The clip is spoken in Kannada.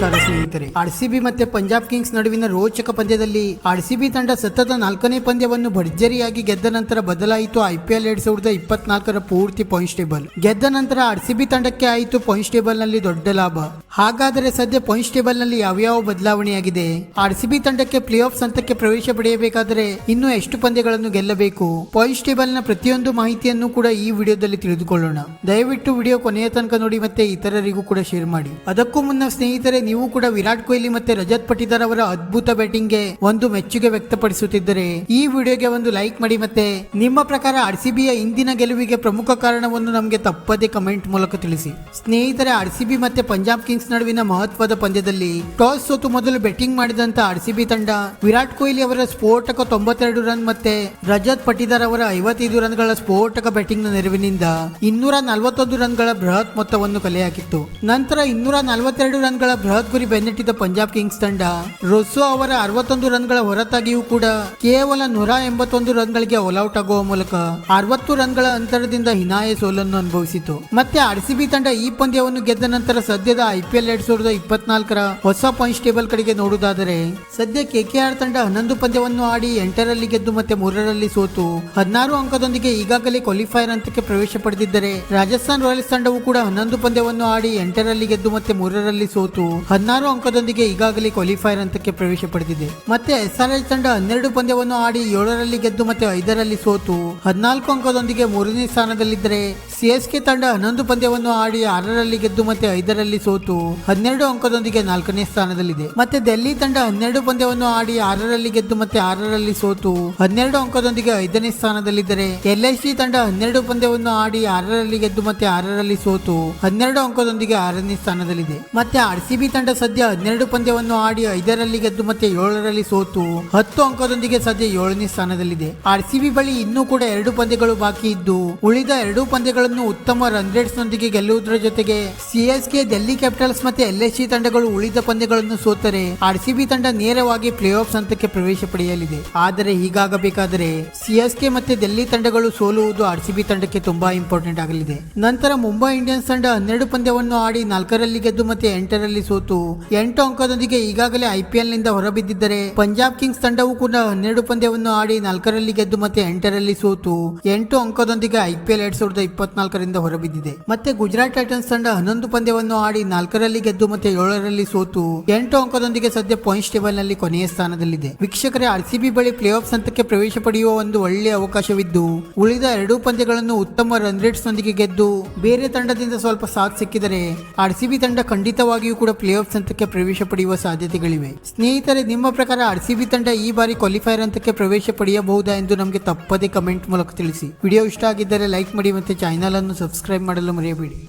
ನಮಸ್ಕಾರ ಸ್ನೇಹಿತರೆ. ಆರ್ಸಿಬಿ ಮತ್ತೆ ಪಂಜಾಬ್ ಕಿಂಗ್ಸ್ ನಡುವಿನ ರೋಚಕ ಪಂದ್ಯದಲ್ಲಿ ಆರ್ಸಿಬಿ ತಂಡ ಸತತ ನಾಲ್ಕನೇ ಪಂದ್ಯವನ್ನು ಭರ್ಜರಿಯಾಗಿ ಗೆದ್ದ ನಂತರ ಬದಲಾಯಿತು ಐಪಿಎಲ್ ಎರಡ್ ಸಾವಿರದ ಇಪ್ಪತ್ನಾಲ್ಕರ ಪೂರ್ತಿ ಪಾಯಿಂಟ್ಸ್ ಟೇಬಲ್ ಗೆದ್ದ ನಂತರ ಆರ್ಸಿಬಿ ತಂಡಕ್ಕೆ ಆಯಿತು ಪಾಯಿಂಟ್ಸ್ ಟೇಬಲ್ನಲ್ಲಿ ದೊಡ್ಡ ಲಾಭ. ಹಾಗಾದರೆ ಸದ್ಯ ಪಾಯಿಂಟ್ಸ್ ಟೇಬಲ್ನಲ್ಲಿ ಯಾವ್ಯಾವ ಬದಲಾವಣೆಯಾಗಿದೆ? ಆರ್ಸಿಬಿ ತಂಡಕ್ಕೆ ಪ್ಲೇ ಆಫ್ ಹಂತಕ್ಕೆ ಪ್ರವೇಶ ಪಡೆಯಬೇಕಾದರೆ ಇನ್ನು ಎಷ್ಟು ಪಂದ್ಯಗಳನ್ನು ಗೆಲ್ಲಬೇಕು? ಪಾಯಿಂಟ್ಸ್ ಟೇಬಲ್ನ ಪ್ರತಿಯೊಂದು ಮಾಹಿತಿಯನ್ನು ಕೂಡ ಈ ವಿಡಿಯೋದಲ್ಲಿ ತಿಳಿದುಕೊಳ್ಳೋಣ. ದಯವಿಟ್ಟು ವಿಡಿಯೋ ಕೊನೆಯ ತನಕ ನೋಡಿ ಮತ್ತೆ ಇತರರಿಗೂ ಕೂಡ ಶೇರ್ ಮಾಡಿ. ಅದಕ್ಕೂ ಮುನ್ನ ಸ್ನೇಹಿತರೆ ನೀವು ಕೂಡ ವಿರಾಟ್ ಕೊಹ್ಲಿ ಮತ್ತೆ ರಜತ್ ಪಟಿದಾರ್ ಅವರ ಅದ್ಭುತ ಬ್ಯಾಟಿಂಗ್ಗೆ ಒಂದು ಮೆಚ್ಚುಗೆ ವ್ಯಕ್ತಪಡಿಸುತ್ತಿದ್ದರೆ. ಈ ವಿಡಿಯೋಗೆ ಒಂದು ಲೈಕ್ ಮಾಡಿ ಮತ್ತೆ ನಿಮ್ಮ ಪ್ರಕಾರ ಆರ್ಸಿಬಿಯ ಇಂದಿನ ಗೆಲುವಿಗೆ ಪ್ರಮುಖ ಕಾರಣವನ್ನು ನಮಗೆ ತಪ್ಪದೆ ಕಮೆಂಟ್ ಮೂಲಕ ತಿಳಿಸಿ. ಸ್ನೇಹಿತರೆ ಆರ್ಸಿಬಿ ಮತ್ತೆ ಪಂಜಾಬ್ ಕಿಂಗ್ಸ್ ನಡುವಿನ ಮಹತ್ವದ ಪಂದ್ಯದಲ್ಲಿ ಟಾಸ್ ಸೋತು ಮೊದಲು ಬ್ಯಾಟಿಂಗ್ ಮಾಡಿದಂತ ಆರ್ಸಿಬಿ ತಂಡ ವಿರಾಟ್ ಕೊಹ್ಲಿ ಅವರ ಸ್ಫೋಟಕ ತೊಂಬತ್ತೆರಡು ರನ್ ಮತ್ತೆ ರಜತ್ ಪಟಿದಾರ್ ಅವರ ಐವತ್ತೈದು ರನ್ಗಳ ಸ್ಫೋಟಕ ಬ್ಯಾಟಿಂಗ್ನ ನೆರವಿನಿಂದ ಇನ್ನೂರ ನಲವತ್ತೊಂದು ರನ್ಗಳ ಬೃಹತ್ ಮೊತ್ತವನ್ನು ಕಲೆಯಾಕಿತ್ತು ನಂತರ ಇನ್ನೂರ ನಲವತ್ತೆರಡು ರನ್ಗಳ ಬೃಹತ್ ಗುರಿ ಬೆನ್ನಟ್ಟಿದ್ದ ಪಂಜಾಬ್ ಕಿಂಗ್ಸ್ ತಂಡ, ರೊಸ್ಸೋ ಅವರ ಅರವತ್ತೊಂದು ರನ್ಗಳ ಹೊರತಾಗಿಯೂ ಕೂಡ ಕೇವಲ ನೂರ ಎಂಬತ್ತೊಂದು ರನ್ಗಳಿಗೆ ಆಲ್ಔಟ್ ಆಗುವ ಮೂಲಕ ಅರವತ್ತು ರನ್ಗಳ ಅಂತರದಿಂದ ಹಿನಾಯ ಸೋಲನ್ನು ಅನುಭವಿಸಿತು. ಮತ್ತೆ ಆರ್ಸಿಬಿ ತಂಡ ಈ ಪಂದ್ಯವನ್ನು ಗೆದ್ದ ನಂತರ ಸದ್ಯದ ಐಪಿಎಲ್ ಎರಡ್ ಸಾವಿರದ ಇಪ್ಪತ್ನಾಲ್ಕರ ಹೊಸ ಪಾಯಿಂಟ್ಸ್ ಟೇಬಲ್ ಕಡೆಗೆ ನೋಡುವುದಾದರೆ, ಸದ್ಯ ಕೆಕೆಆರ್ ತಂಡ ಹನ್ನೊಂದು ಪಂದ್ಯವನ್ನು ಆಡಿ ಎಂಟರಲ್ಲಿ ಗೆದ್ದು ಮತ್ತೆ ಮೂರರಲ್ಲಿ ಸೋತು ಹದಿನಾರು ಅಂಕದೊಂದಿಗೆ ಈಗಾಗಲೇ ಕ್ವಾಲಿಫೈರ್ ಹಂತಕ್ಕೆ ಪ್ರವೇಶ ಪಡೆದಿದ್ದರೆ, ರಾಜಸ್ಥಾನ್ ರಾಯಲ್ಸ್ ತಂಡವು ಕೂಡ ಹನ್ನೊಂದು ಪಂದ್ಯವನ್ನು ಆಡಿ ಎಂಟರಲ್ಲಿ ಗೆದ್ದು ಮತ್ತೆ ಮೂರರಲ್ಲಿ ಸೋತು ಹದಿನಾರು ಅಂಕದೊಂದಿಗೆ ಈಗಾಗಲೇ ಕ್ವಾಲಿಫೈರ್ ಹಂತಕ್ಕೆ ಪ್ರವೇಶ ಪಡೆದಿದೆ. ಮತ್ತೆ ಎಸ್ಆರ್ಎಚ್ ತಂಡ ಹನ್ನೆರಡು ಪಂದ್ಯವನ್ನು ಆಡಿ ಏಳರಲ್ಲಿ ಗೆದ್ದು ಮತ್ತೆ ಐದರಲ್ಲಿ ಸೋತು. ಹದಿನಾಲ್ಕು ಅಂಕದೊಂದಿಗೆ ಮೂರನೇ ಸ್ಥಾನದಲ್ಲಿದ್ದರೆ ಸಿಎಸ್ಕೆ ತಂಡ ಹನ್ನೊಂದು ಪಂದ್ಯವನ್ನು ಆಡಿ ಆರರಲ್ಲಿ ಗೆದ್ದು ಮತ್ತೆ ಐದರಲ್ಲಿ ಸೋತು ಹನ್ನೆರಡು ಅಂಕದೊಂದಿಗೆ ನಾಲ್ಕನೇ ಸ್ಥಾನದಲ್ಲಿದೆ. ಮತ್ತೆ ಡೆಲ್ಲಿ ತಂಡ ಹನ್ನೆರಡು ಪಂದ್ಯವನ್ನು ಆಡಿ ಆರರಲ್ಲಿ ಗೆದ್ದು ಮತ್ತೆ ಆರರಲ್ಲಿ ಸೋತು ಹನ್ನೆರಡು ಅಂಕದೊಂದಿಗೆ ಐದನೇ ಸ್ಥಾನದಲ್ಲಿದ್ದರೆ ಎಲ್ಎಸ್ಜಿ ತಂಡ ಹನ್ನೆರಡು ಪಂದ್ಯವನ್ನು ಆಡಿ ಆರರಲ್ಲಿ ಗೆದ್ದು ಮತ್ತೆ ಆರರಲ್ಲಿ ಸೋತು ಹನ್ನೆರಡು ಅಂಕದೊಂದಿಗೆ ಆರನೇ ಸ್ಥಾನದಲ್ಲಿದೆ. ಮತ್ತೆ ಆರ್ ಸಿ ಬಿ ತಂಡ ಸದ್ಯ ಹನ್ನೆರಡು ಪಂದ್ಯವನ್ನು ಆಡಿ ಐದರಲ್ಲಿ ಗೆದ್ದು ಮತ್ತೆ ಏಳರಲ್ಲಿ ಸೋತು ಹತ್ತು ಅಂಕದೊಂದಿಗೆ ಸದ್ಯ ಏಳನೇ ಸ್ಥಾನದಲ್ಲಿದೆ. ಆರ್ ಸಿ ಬಿ ಬಳಿ ಇನ್ನೂ ಕೂಡ ಎರಡು ಪಂದ್ಯಗಳು ಬಾಕಿ ಇದ್ದು ಉಳಿದ ಎರಡು ಪಂದ್ಯಗಳನ್ನು ಉತ್ತಮ ರನ್ ರೇಟ್ಸ್ ನೊಂದಿಗೆ ಗೆಲ್ಲುವುದರ ಜೊತೆಗೆ ಸಿಎಸ್ಕೆ ಡೆಲ್ಲಿ ಕ್ಯಾಪಿಟಲ್ಸ್ ಮತ್ತೆ ಎಲ್ಎಸ್ಸಿ ತಂಡಗಳು ಉಳಿದ ಪಂದ್ಯಗಳನ್ನು ಸೋತರೆ ಆರ್ಸಿಬಿ ತಂಡ ನೇರವಾಗಿ ಪ್ಲೇ ಆಫ್ ಹಂತಕ್ಕೆ ಪ್ರವೇಶ ಪಡೆಯಲಿದೆ. ಆದರೆ ಹೀಗಾಗಬೇಕಾದರೆ ಸಿಎಸ್ಕೆ ಮತ್ತೆ ಡೆಲ್ಲಿ ತಂಡಗಳು ಸೋಲುವುದು ಆರ್ಸಿಬಿ ತಂಡಕ್ಕೆ ತುಂಬಾ ಇಂಪಾರ್ಟೆಂಟ್ ಆಗಲಿದೆ. ನಂತರ ಮುಂಬೈ ಇಂಡಿಯನ್ಸ್ ತಂಡ ಹನ್ನೆರಡು ಪಂದ್ಯವನ್ನು ಆಡಿ ನಾಲ್ಕರಲ್ಲಿ ಗೆದ್ದು ಮತ್ತೆ ಎಂಟರಲ್ಲಿ ಸೋತು ಎಂಟು ಅಂಕದೊಂದಿಗೆ ಈಗಾಗಲೇ ಐಪಿಎಲ್ನಿಂದ ಹೊರಬಿದ್ದಿದ್ದರೆ ಪಂಜಾಬ್ ಕಿಂಗ್ಸ್ ತಂಡವು ಕೂಡ ಹನ್ನೆರಡು ಪಂದ್ಯವನ್ನು ಆಡಿ ನಾಲ್ಕರಲ್ಲಿ ಗೆದ್ದು ಮತ್ತೆ ಎಂಟರಲ್ಲಿ ಸೋತು ಎಂಟು ಅಂಕದೊಂದಿಗೆ ಐಪಿಎಲ್ ಎರಡ್ ಸಾವಿರದ ಇಪ್ಪತ್ನಾಲ್ಕರಿಂದ ಹೊರಬಿದ್ದಿದೆ. ಮತ್ತೆ ಗುಜರಾತ್ ಟೈಟನ್ಸ್ ತಂಡ ಹನ್ನೊಂದು ಪಂದ್ಯವನ್ನು ಆಡಿ ನಾಲ್ಕರಲ್ಲಿ ಗೆದ್ದು ಮತ್ತೆ ಏಳರಲ್ಲಿ ಸೋತು ಎಂಟು ಅಂಕದೊಂದಿಗೆ ಸದ್ಯ ಪಾಯಿಂಟ್ಸ್ ಟೇಬಲ್ನಲ್ಲಿ ಕೊನೆಯ ಸ್ಥಾನದಲ್ಲಿದೆ. ವೀಕ್ಷಕರೇ ಆರ್ಸಿಬಿ ಬಳಿ ಪ್ಲೇ ಆಫ್ ಹಂತಕ್ಕೆ ಪ್ರವೇಶ ಪಡೆಯುವ ಒಂದು ಒಳ್ಳೆಯ ಅವಕಾಶವಿದ್ದು, ಉಳಿದ ಎರಡೂ ಪಂದ್ಯಗಳನ್ನು ಉತ್ತಮ ರನ್ ರೇಟ್ಸ್ ನೊಂದಿಗೆ ಗೆದ್ದು, ಬೇರೆ ತಂಡದಿಂದ ಸ್ವಲ್ಪ ಸಾಥ್ ಸಿಕ್ಕಿದರೆ ಆರ್ಸಿಬಿ ತಂಡ ಖಂಡಿತವಾಗಿಯೂ ಕೂಡ ಪ್ಲೇ ಆಫ್ ಹಂತಕ್ಕೆ ಪ್ರವೇಶ ಪಡೆಯುವ ಸಾಧ್ಯತೆಗಳಿವೆ. ಸ್ನೇಹಿತರೆ, ನಿಮ್ಮ ಪ್ರಕಾರ ಆರ್ಸಿಬಿ ತಂಡ ಈ ಬಾರಿ ಕ್ವಾಲಿಫೈರ್ ಹಂತಕ್ಕೆ ಪ್ರವೇಶ ಪಡೆಯಬಹುದಾ ಎಂದು ನಮಗೆ ತಪ್ಪದೇ ಕಮೆಂಟ್ ಮೂಲಕ ತಿಳಿಸಿ. ವಿಡಿಯೋ ಇಷ್ಟ ಆಗಿದ್ದರೆ ಲೈಕ್ ಮಾಡಿ ಮತ್ತೆ ಚಾನೆಲ್ ಅನ್ನು ಸಬ್ಸ್ಕ್ರೈಬ್ ಮಾಡಲು ಮರೆಯಬೇಡಿ.